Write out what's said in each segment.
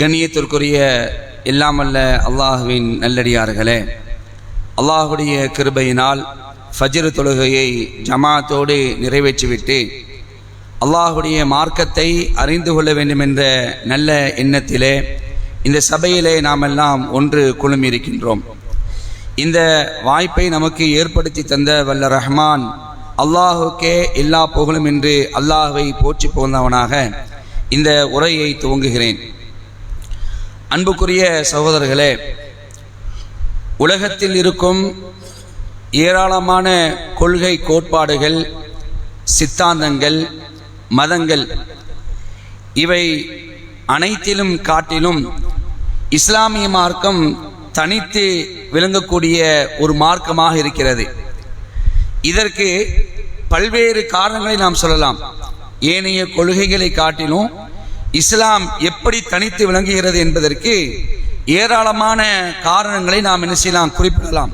கண்ணியத்திற்குரிய இல்லாமல்ல அல்லாஹுவின் நல்லடியார்களே அல்லாஹுடைய கிருபையினால் ஃபஜ்ரு தொழுகையை ஜமாத்தோடு நிறைவேற்றிவிட்டு அல்லாஹுடைய மார்க்கத்தை அறிந்து கொள்ள வேண்டும் என்ற நல்ல எண்ணத்திலே இந்த சபையிலே நாம் எல்லாம் ஒன்று குழுமியிருக்கின்றோம். இந்த வாய்ப்பை நமக்கு ஏற்படுத்தி தந்த வல்ல ரஹ்மான் அல்லாஹுக்கே எல்லா புகழும் என்று அல்லாஹுவை போற்றி புகழ்ந்தவனாக இந்த உரையை துவங்குகிறேன். அன்புக்குரிய சகோதரர்களே உலகத்தில் இருக்கும் ஏராளமான கொள்கை கோட்பாடுகள் சித்தாந்தங்கள் மதங்கள் இவை அனைத்திலும் காட்டிலும் இஸ்லாமிய மார்க்கம் தனித்து விளங்கக்கூடிய ஒரு மார்க்கமாக இருக்கிறது. இதற்கு பல்வேறு காரணங்களை நாம் சொல்லலாம். ஏனைய கொள்கைகளை காட்டிலும் இஸ்லாம் எப்படி தனித்து விளங்குகிறது என்பதற்கு ஏராளமான காரணங்களை நாம் என்ன செய்யலாம்? குறிப்பிடலாம்.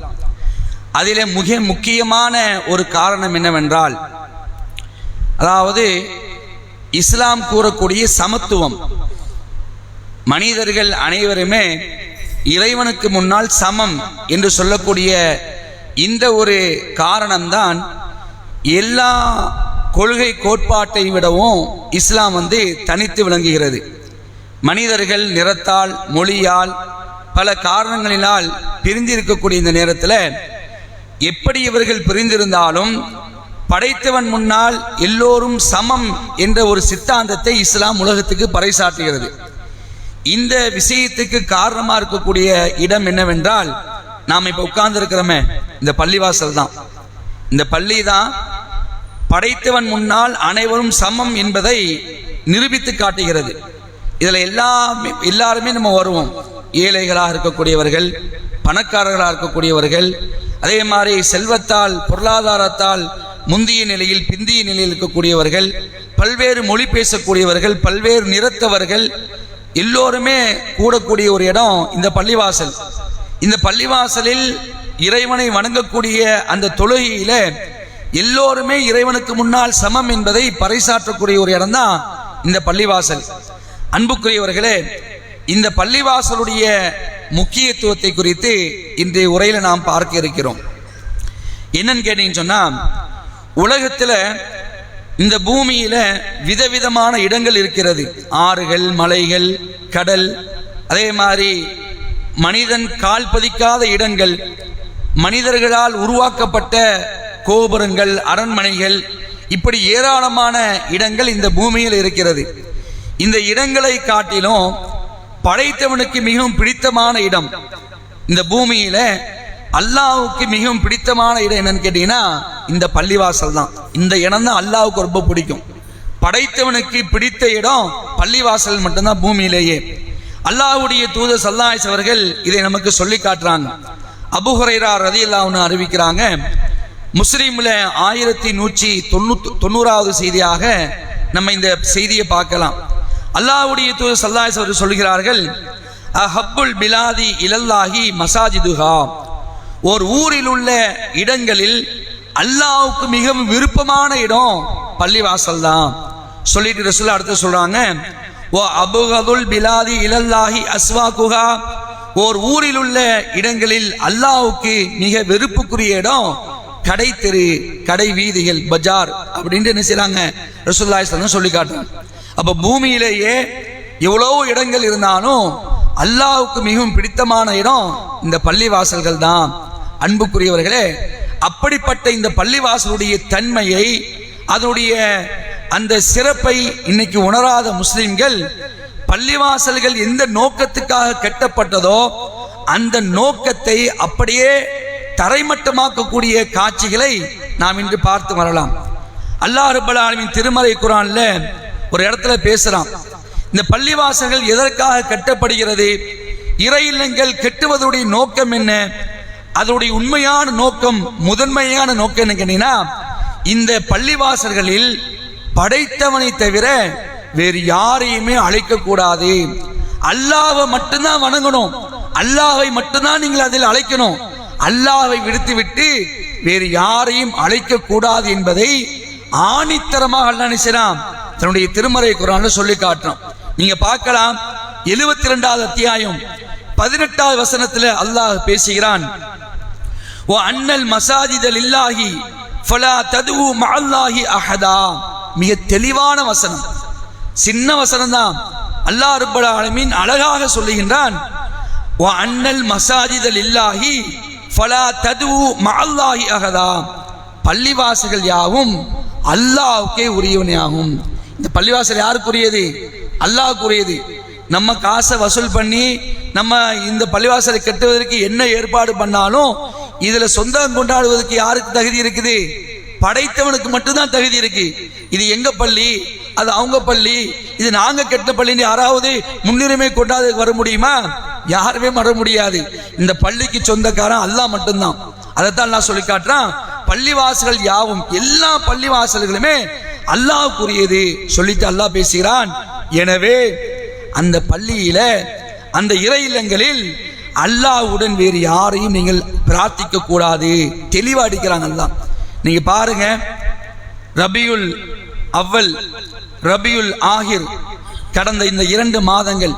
அதிலே மிக முக்கியமான ஒரு காரணம் என்னவென்றால் அதாவது இஸ்லாம் கூறக்கூடிய சமத்துவம். மனிதர்கள் அனைவருமே இறைவனுக்கு முன்னால் சமம் என்று சொல்லக்கூடிய இந்த ஒரு காரணம்தான் எல்லா கொள்கை கோட்பாட்டை விடவும் இஸ்லாம் வந்து தனித்து விளங்குகிறது. மனிதர்கள் நிறத்தால் மொழியால் பல காரணங்களினால் பிரிந்திருக்கக்கூடிய இந்த நேரத்தில் எப்படி இவர்கள் பிரிந்திருந்தாலும் படைத்தவன் முன்னால் எல்லோரும் சமம் என்ற ஒரு சித்தாந்தத்தை இஸ்லாம் உலகத்துக்கு பறைசாட்டுகிறது இந்த விஷயத்துக்கு காரணமாக இருக்கக்கூடிய இடம் என்னவென்றால் நாம் இப்போ உட்கார்ந்து இருக்கிறோமே இந்த பள்ளிவாசல் தான். இந்த பள்ளி தான் படைத்தவன் முன்னால் அனைவரும் சமம் என்பதை நிரூபித்து காட்டுகிறது. இதில் எல்லாமே எல்லாருமே நம்ம வருவோம். ஏழைகளாக இருக்கக்கூடியவர்கள் பணக்காரர்களாக இருக்கக்கூடியவர்கள் அதே மாதிரி செல்வத்தால் பொருளாதாரத்தால் முந்திய நிலையில் பிந்திய நிலையில் இருக்கக்கூடியவர்கள் பல்வேறு மொழி பேசக்கூடியவர்கள் பல்வேறு நிறத்தவர்கள் எல்லோருமே கூடக்கூடிய ஒரு இடம் இந்த பள்ளிவாசல். இந்த பள்ளிவாசலில் இறைவனை வணங்கக்கூடிய அந்த தொழுகையில் எல்லோருமே இறைவனுக்கு முன்னால் சமம் என்பதை பறைசாற்றக்கூடிய ஒரு இடம் தான் இந்த பள்ளிவாசல். அன்புக்குரியவர்களே இந்த பள்ளிவாசலுடைய முக்கியத்துவத்தை குறித்து இன்றைய உரையில் நாம் பார்க்க இருக்கிறோம். என்னன்னு கேட்டீங்கன்னு சொன்னால் உலகத்தில் இந்த பூமியில் விதவிதமான இடங்கள் இருக்கிறது. ஆறுகள் மலைகள் கடல் அதே மாதிரி மனிதன் கால் பதிக்காத இடங்கள் மனிதர்களால் உருவாக்கப்பட்ட கோபுரங்கள் அரண்மனைகள் இப்படி ஏராளமான இடங்கள் இந்த பூமியில் இருக்கிறது. இந்த இடங்களை காட்டிலும் படைத்தவனுக்கு மிகவும் பிடித்தமான இடம் இந்த பூமியில அல்லாவுக்கு மிகவும் பிடித்தமான இடம் என்னன்னு கேட்டீங்கன்னா இந்த பள்ளிவாசல் தான். இந்த இடம் தான் அல்லாவுக்கு ரொம்ப பிடிக்கும். படைத்தவனுக்கு பிடித்த இடம் பள்ளிவாசல் மட்டும்தான் பூமியிலேயே. அல்லாஹ்வுடைய தூத சல்லாய்ஸ் அவர்கள் இதை நமக்கு சொல்லி காட்டுறாங்க. அபுஹுரைரா ரதி அல்லாவுன்னு அறிவிக்கிறாங்க முஸ்லீம்ல ஆயிரத்தி நூற்றி தொண்ணூத்தி தொண்ணூறாவது செய்தியாக நம்ம இந்த செய்தியை பார்க்கலாம். அல்லாவுடைய தூத சல்லாஸ் அவர்கள் சொல்கிறார்கள் அஹப்புல் பிலாதி இலல்லாஹி மசாஜிதுஹா. ஒரு ஊரில் உள்ள இடங்களில் அல்லாவுக்கு மிகவும் விருப்பமான இடம் பள்ளிவாசல் தான். சொல்லிட்டு ரசூல்லா அடுத்து சொல்றாங்க ஓ அபுகதுல் பிலாதி இலல்லாஹி அஸ்வாகுஹா. ஓர் ஊரில் உள்ள இடங்களில் அல்லாவுக்கு மிக வெறுப்புக்குரிய இடம் கடை தெரு கடை வீதிகள் பஜார் அப்படின்ட்டு என்ன செய்கிறாங்க ரசூல்லாய் சொல்லி காட்டுறாங்க. அப்ப பூமியிலேயே எவ்வளோ இடங்கள் இருந்தாலும் அல்லாவுக்கு மிகவும் பிடித்தமான இடம் இந்த பள்ளிவாசல்கள் தான். அன்புக்குரியவர்களே அப்படிப்பட்ட இந்த பள்ளிவாசலுடைய தன்மையை அதனுடைய அந்த சிறப்பை இன்னைக்கு உணராத முஸ்லிம்கள் பள்ளிவாசல்கள் எந்த நோக்கத்துக்காக கட்டப்பட்டதோ அந்த நோக்கத்தை அப்படியே தரைமட்டமாக்கக்கூடிய காட்சிகளை நாம் இன்று பார்த்து வரலாம். அல்லாஹ் ரப்பல் ஆலமின் திருமலை குரான்ல ஒரு இடத்துல பேசுறான். இந்த பள்ளிவாசல்கள் எதற்காக கட்டப்படுகிறது? இறை இல்லங்கள் கெட்டுவதுடைய நோக்கம் என்ன? அதனுடைய உண்மையான நோக்கம் முதன்மையான நோக்கம் என்ன கேட்டீங்கன்னா இந்த பள்ளிவாசல்களில் படைத்தவனை தவிர வேறு யாரையுமே அழைக்க கூடாது அல்லாவை மட்டும்தான் வணங்கணும். அல்லாவை மட்டும்தான் நீங்கள் அதில் அழைக்கணும். அல்லாவை விடுத்துவிட்டு வேறு யாரையும் அழைக்க கூடாது என்பதை ஆணித்தரமாக அல்லாஹ் தன்னுடைய திருமறை குரான் சொல்லி காட்டுறோம் நீங்க பார்க்கலாம் எழுபத்தி ரெண்டாவது அத்தியாயம் பதினெட்டாவது வசனத்துல அல்லாஹ் பேசுகிறான். ஓ அண்ணல் மசாஜிதல் இல்லாஹி ஃபலா ததுவு மஅல்லாஹி அஹதா. மிக தெளிவான வசனம். சின்ன வசனம் தான் அல்லாஹ் ரப்பல் ஆலமீன் அழகாக சொல்லுகின்றான். ஓ அண்ணல் மசாஜிதல் இல்லாஹி ஃபலா ததுவு மஅல்லாஹி அகதா பள்ளிவாசல்கள் யாவும் அல்லாஹ்வுக்கே உரியவனையாகும். இந்த பள்ளிவாசல் யாருக்குரியது? அல்லாஹ்வுக்குரியது. நம்ம காசை வசூல் பண்ணி நம்ம இந்த பள்ளிவாசலை கட்டுவதற்கு என்ன ஏற்பாடு பண்ணாலும் இதில் சொந்தம் கொண்டாடுவதற்கு யாருக்கு தகுதி இருக்குது? படைத்தவனுக்கு மட்டும்தான் தகுதி இருக்கு. இது எங்க பள்ளி? அது அவங்க பள்ளி. இது நாங்க கெட்ட பள்ளின்னு யாராவது முன்னுரிமை கொண்டாது வர முடியுமா? யாருமே மற முடியாது. இந்த பள்ளிக்கு சொந்தக்காரன் அல்லாஹ் மட்டும்தான். அதைத்தான் நான் சொல்லி காட்டுறான். பள்ளிவாசல்கள் யாவும் எல்லா பள்ளிவாசல்களுமே அல்லாஹ்வுக்குரியது சொல்லிட்டு அல்லாஹ் பேசுகிறான். எனவே அந்த பள்ளியில அந்த இறை இல்லங்களில் அல்லாஹ்வுடன் வேறு யாரையும் நீங்கள் பிரார்த்திக்க கூடாது. தெளிவா அடிக்கிறாங்க அல்லாஹ். நீங்க பாருங்க. ரபியுல் அவ்வல் ரபியுல் ஆகிர் கடந்த இந்த இரண்டு மாதங்கள்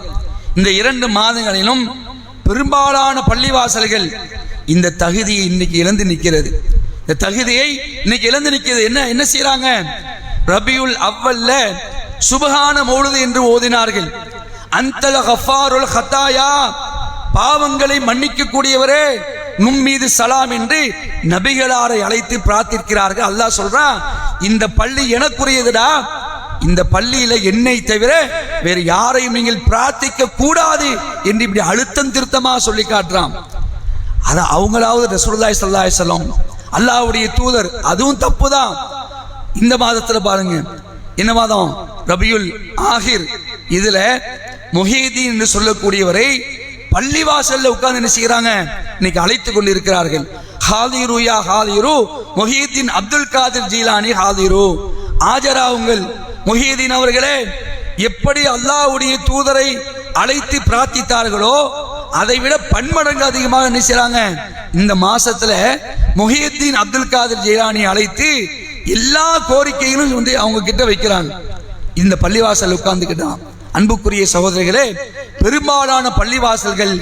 இந்த இரண்டு மாதங்களிலும் பெரும்பாலான பள்ளிவாசல்கள் இந்த தகுதியை இன்னைக்கு இழந்து நிற்கிறது. இந்த தகுதியை இன்னைக்கு இழந்து நிற்கிறது. என்ன என்ன செய்யறாங்க ரபியுல் அவ்வல்ல சுபகான மௌலுது என்று ஓதினார்கள். அந்தல ஹஃபாருல் ஹத்தாயா பாவங்களை மன்னிக்க கூடியவரே நும் மீது சலாம் என்று நபிகளாரை அழைத்து பிரார்த்திக்கிறார்கள். அல்லாஹ் சொல்றான் இந்த பள்ளி எனக்குரியதுடா இந்த பள்ளியில என்னை தவிர வேறு யாரையும் நீங்கள் பிரார்த்திக்க கூடாது என்று இப்படி அழுத்தம் திருத்தமா சொல்லி காட்டுறான். அத அவங்களாவது ரசூலுல்லாஹி சல்லாய் அலைஹி அல்லாவுடைய அல்லாஹ்வுடைய தூதர் அதுவும் தப்பு தான் இந்த மாதத்துல பாருங்க என்ன மாதம்? ரபியுல் ஆஹிர். இதுல முஹீதீன் என்று சொல்லக்கூடியவரை பள்ளிவாசல்ல உட்கார்ந்து என்ன செய்யறாங்க இன்னைக்கு அழைத்து கொண்டிருக்கிறார்கள். ஹாதிரு யா ஹாதிரு முஹீதீன் அப்துல் காதிர் ஜீலானி ஹாதிரு. ஆஜராவுங்கள் முஹியதீன் அவர்களே எப்படி அல்லாஹ்வுடைய தூதரை அழைத்து பிரார்த்தித்தார்களோ அதை விட பன்மடங்கு அதிகமாக என்ன செய்யறாங்க இந்த மாசத்துல முஹியத்தீன் அப்துல் காதிர் ஜெயலானி அழைத்து எல்லா கோரிக்கைகளும் வந்து அவங்க கிட்ட வைக்கிறாங்க. இந்த பள்ளிவாசல் உட்கார்ந்துக்கிட்டான். அன்புக்குரிய சகோதரிகளே பெரும்பாலான பள்ளிவாசல்கள்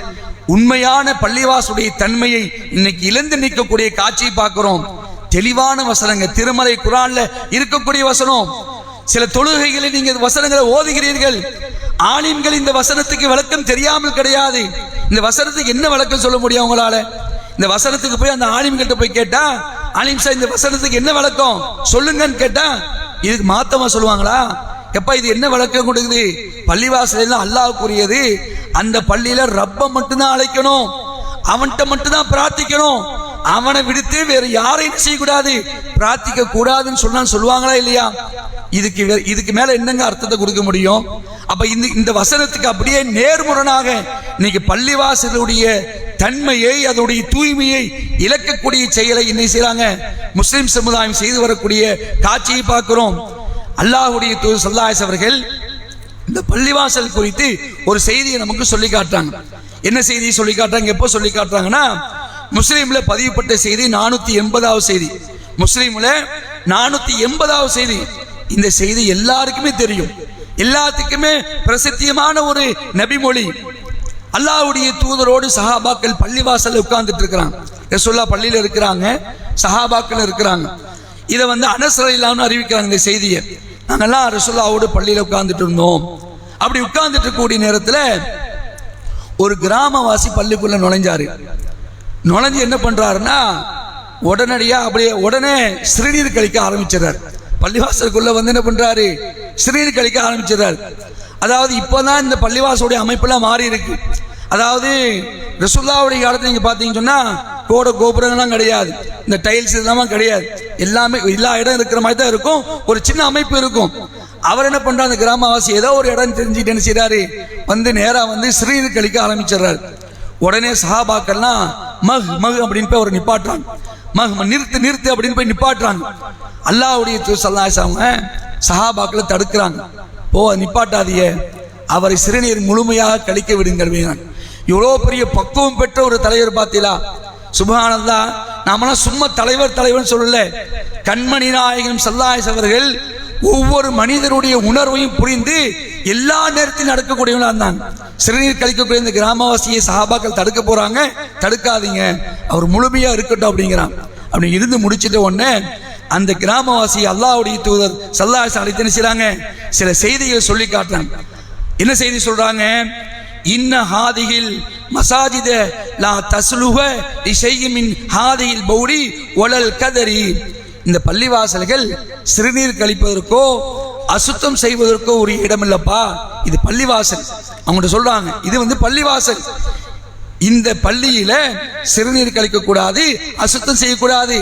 உண்மையான பள்ளிவாசலுடைய தன்மையை இன்னைக்கு இழந்து நிற்கக்கூடிய காட்சியை பார்க்கிறோம். தெளிவான வசனங்க. திருமலை குரான்ல இருக்கக்கூடிய வசனம். சில தொழுகைகளை நீங்க வசனங்களை ஓதுகிறீர்கள். ஆலிம்கள் இந்த வசனத்துக்கு விளக்கம் தெரியாமல் கிடையாது. இந்த வசனத்துக்கு என்ன விளக்கம் சொல்ல முடியும் அவங்களால இந்த வசனத்துக்கு போய் அந்த ஆலிம்கிட்ட போய் கேட்டா ஆலிம் சார் இந்த வசனத்துக்கு என்ன விளக்கம்? சொல்லுங்கன்னு கேட்டா இதுக்கு மாத்தமா சொல்லுவாங்களா? எப்ப இது என்ன விளக்கம் கொடுக்குது? பள்ளிவாசல் எல்லாம் அல்லாஹ்வுக்குரியது. அந்த பள்ளியில ரப்ப மட்டும்தான் அழைக்கணும். அவன்கிட்ட மட்டும்தான் பிரார்த்திக்கணும். அவனை விடுத்து வேற யாரையும் செய்யக்கூடாது. பிரார்த்திக்க கூடாதுன்னு சொன்னா சொல்லுவாங்களா இல்லையா? இதுக்கு இதுக்கு மேல என்னங்க அர்த்தத்தை கொடுக்க முடியும்? அப்ப இந்த இந்த வசனத்துக்கு அப்படியே நேர்முரணாக இன்னைக்கு பள்ளிவாசலுடைய தன்மையை அதோடைய தூய்மையை இழக்கக்கூடிய செயலை இன்னைக்கு செய்யறாங்க முஸ்லிம் சமுதாயம் செய்து வரக்கூடிய காட்சியை பார்க்கிறோம். அல்லாஹுடைய தூ சல்லாஸ் அவர்கள் இந்த பள்ளிவாசல் குறித்து ஒரு செய்தியை நமக்கு சொல்லி காட்டுறாங்க. என்ன செய்தியை சொல்லி காட்டுறாங்க? எப்போ சொல்லி காட்டுறாங்கன்னா முஸ்லீம்ல பதிவுப்பட்ட செய்தி நானூத்தி எண்பதாவது செய்தி. முஸ்லீம்ல நானூத்தி எண்பதாவது செய்தி. இந்த செய்தி எல்லாருக்குமே தெரியும். எல்லாத்துக்குமே பிரசித்தியமான ஒரு நபிமொழி. அல்லாஹ்வுடைய தூதரோடு சஹாபாக்கள் பள்ளிவாசல்ல உட்கார்ந்துட்டு இருக்கிறாங்க. ரசோல்லா பள்ளியில் இருக்கிறாங்க சஹாபாக்கள் இருக்கிறாங்க. இதை வந்து அனசர இல்லாமல் அறிவிக்கிறாங்க இந்த செய்தியை. நாங்கள்லாம் ரசோல்லாவோடு பள்ளியில் உட்கார்ந்துட்டு இருந்தோம். அப்படி உட்கார்ந்துட்டு இருக்கக்கூடிய நேரத்தில் ஒரு கிராமவாசி பள்ளிக்குள்ள நுழைஞ்சாரு. நுழைஞ்சு என்ன பண்றாருன்னா உடனடியாக அப்படியே உடனே சிறுநீர் கழிக்க ஆரம்பிச்சிடறாரு. பள்ளிவாசலுக்குள்ள வந்து என்ன பண்றாரு? சிறுநீர் கழிக்க ஆரம்பிச்சிடறாரு. அதாவது இப்போதான் இந்த பள்ளிவாசலுடைய அமைப்பெல்லாம் மாறி இருக்கு. அதாவது ரசுல்லாவுடைய காலத்தில் நீங்க பாத்தீங்கன்னு சொன்னா கோட கோபுரங்கள்லாம் கிடையாது. இந்த டைல்ஸ் இதெல்லாம் கிடையாது. எல்லாமே எல்லா இடம் இருக்கிற மாதிரி தான் இருக்கும். ஒரு சின்ன அமைப்பு இருக்கும். அவர் என்ன பண்றாரு? அந்த கிராமவாசி ஏதோ ஒரு இடம் தெரிஞ்சுட்டு என்ன செய்கிறாரு வந்து நேரா வந்து சிறுநீர் கழிக்க ஆரம்பிச்சிடுறாரு. உடனே சஹாபாக்கள்லாம் மஹ் மஹ் அப்படின்னு போய் அவர் நிப்பாட்டுறாங்க. நிறுத்து நிறுத்து அப்படின்னு போய் நிப்பாட்டுறாங்க. அல்லாஹ்வுடைய சொல்லாசவங்க சஹாபாக்களை தடுக்கிறாங்க. போ நிப்பாட்டாதிய அவரை சிறுநீர் முழுமையாக கழிக்க விடுங்கள் இவ்வளோ பெரிய பக்குவம் பெற்ற ஒரு தலைவர் பார்த்தீங்களா? சுபகானந்தா நாமெல்லாம் சும்மா தலைவர் தலைவர்னு சொல்லல. கண்மணி நாயகம் சல்லாயஸ் அவர்கள் ஒவ்வொரு மனிதருடைய உணர்வையும் புரிந்து எல்லா நேரத்திலும் நடக்கக்கூடியவங்களா இருந்தாங்க. சிறுநீர் கழிக்கக்கூடிய இந்த கிராமவாசியை சஹாபாக்கள் தடுக்க போறாங்க. தடுக்காதீங்க. அவர் முழுமையா இருக்கட்டும் அப்படிங்கிறான் அப்படி இருந்து முடிச்சிட்ட உடனே அந்த கிராமவாசி அல்லாவுடைய தூதர் சல்லாஹ் அழைத்து என்ன செய்றாங்க? சில செய்திகளை சொல்லி காட்டுறாங்க. என்ன செய்தி சொல்றாங்க? இன்ன ஹாதிகில் மசாஜித லா தஸ்லுஹ இசையுமின் ஹாதியில் பௌடி ஒலல் கதரி. இந்த பள்ளிவாசல்கள் சிறுநீர் கழிப்பதற்கோ அசுத்தம் செய்வதற்கோ ஒரு இடம் இல்லப்பா இது பள்ளிவாசல். அவங்கள்ட்ட சொல்றாங்க இது வந்து பள்ளிவாசல். இந்த பள்ளியில சிறுநீர் கழிக்க கூடாது அசுத்தம் செய்யக்கூடாது.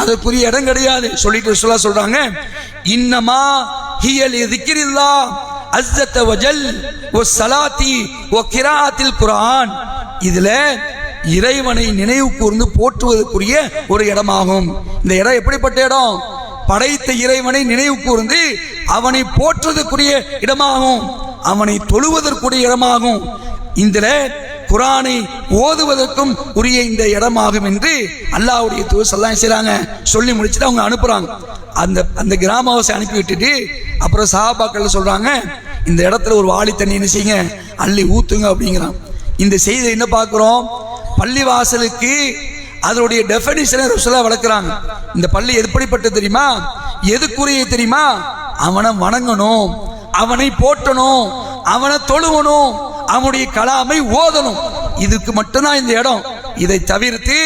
அதற்குரிய இடம் கிடையாது. சொல்லிட்டு சொல்ல சொல்றாங்க இன்னமா ஹியல் திக்கிரில்லா அஸ்ஸத்த வஜல் ஓ சலாத்தி ஓ கிராத்தில் குரான் இதுல இறைவனை நினைவு கூர்ந்து போற்றுவதற்குரிய ஒரு இடமாகும். இந்த இடம் எப்படிப்பட்ட இடம்? படைத்த இறைவனை நினைவு கூர்ந்து அவனை போற்றுவதற்குரிய இடமாகும். அவனை தொழுவதற்குரிய இடமாகும். இதில் குரானை ஓதுவதற்கும் உரிய இந்த இடமாகும் என்று அல்லாவுடைய தூசெல்லாம் எல்லாம் சொல்லி முடிச்சுட்டு அவங்க அனுப்புகிறாங்க அந்த அந்த கிராமவாசி அனுப்பி விட்டுட்டு அப்புறம் சஹாபாக்கள் சொல்கிறாங்க இந்த இடத்துல ஒரு வாளி தண்ணி என்ன செய்யுங்க அள்ளி ஊற்றுங்க அப்படிங்கிறான். இந்த செய்தி என்ன பார்க்குறோம்? பள்ளிவாசலுக்கு அதனுடைய டெஃபனிஷனை சொல்ல வளர்க்குறாங்க. இந்த பள்ளி எப்படிப்பட்டது தெரியுமா? எதுக்குரிய தெரியுமா? அவனை வணங்கணும் அவனை போற்றணும் அவனை தொழுவணும் அவனுடைய கலாமை ஓதணும். இதுக்கு மட்டும்தான் இந்த இடம். இதை தவிர்த்து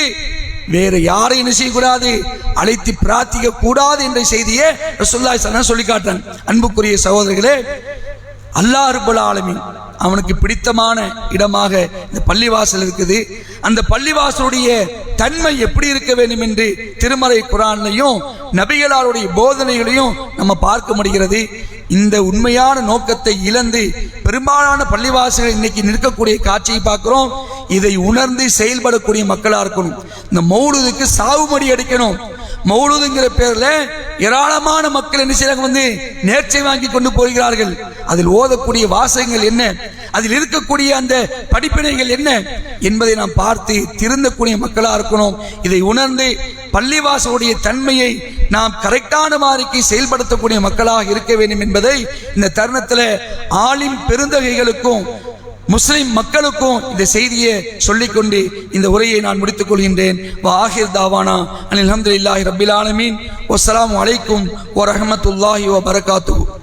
வேறு யாரையும் என்ன செய்யக்கூடாது? அழைத்து பிரார்த்திக்க கூடாது என்ற செய்தியை ரசுல்லா சொல்லி காட்டான் அன்புக்குரிய சகோதரர்களே அல்லா ரப்பல் அவனுக்கு பிடித்தமான இடமாக இந்த பள்ளிவாசல் இருக்குது. அந்த பள்ளிவாசலுடைய தன்மை எப்படி இருக்க வேண்டும் என்று திருமறை குரான்லையும் நபிகளாருடைய போதனைகளையும் நம்ம பார்க்க முடிகிறது. இந்த உண்மையான நோக்கத்தை இழந்து பெரும்பாலான பள்ளிவாசல்கள் இன்னைக்கு நிற்கக்கூடிய காட்சியை பார்க்கிறோம். இதை உணர்ந்து செயல்படக்கூடிய மக்களாக இருக்கணும். இந்த மௌலுதுக்கு சாவுமடி அடிக்கணும். மௌலுதுங்கிற பேர்ல ஏராளமான மக்கள் என்ன செய்றாங்க வந்து நேர்ச்சை வாங்கி கொண்டு போகிறார்கள். அதில் ஓதக்கூடிய வாசகங்கள் என்ன? அதில் இருக்கக்கூடிய அந்த படிப்பினைகள் என்ன? என்பதை நாம் பார்த்து திருந்தக்கூடிய மக்களாக இருக்கணும். இதை உணர்ந்து பள்ளிவாசலுடைய தன்மையை நாம் கரெக்டான மாதிரிக்கு செயல்படுத்தக்கூடிய மக்களாக இருக்க வேண்டும் என்பதை இந்த தருணத்தில் ஆளின் பெருந்தகைகளுக்கும் முஸ்லிம் மக்களுக்கும் இந்த செய்தியை சொல்லிக்கொண்டு இந்த உரையை நான் முடித்துக் கொள்கின்றேன். வாஹிர் தாவானா அனில் அஹமதுல்லாஹி ரபில் ஆலமீன். வஸ்ஸலாமு அலைக்கும் ஓ பரகாத்து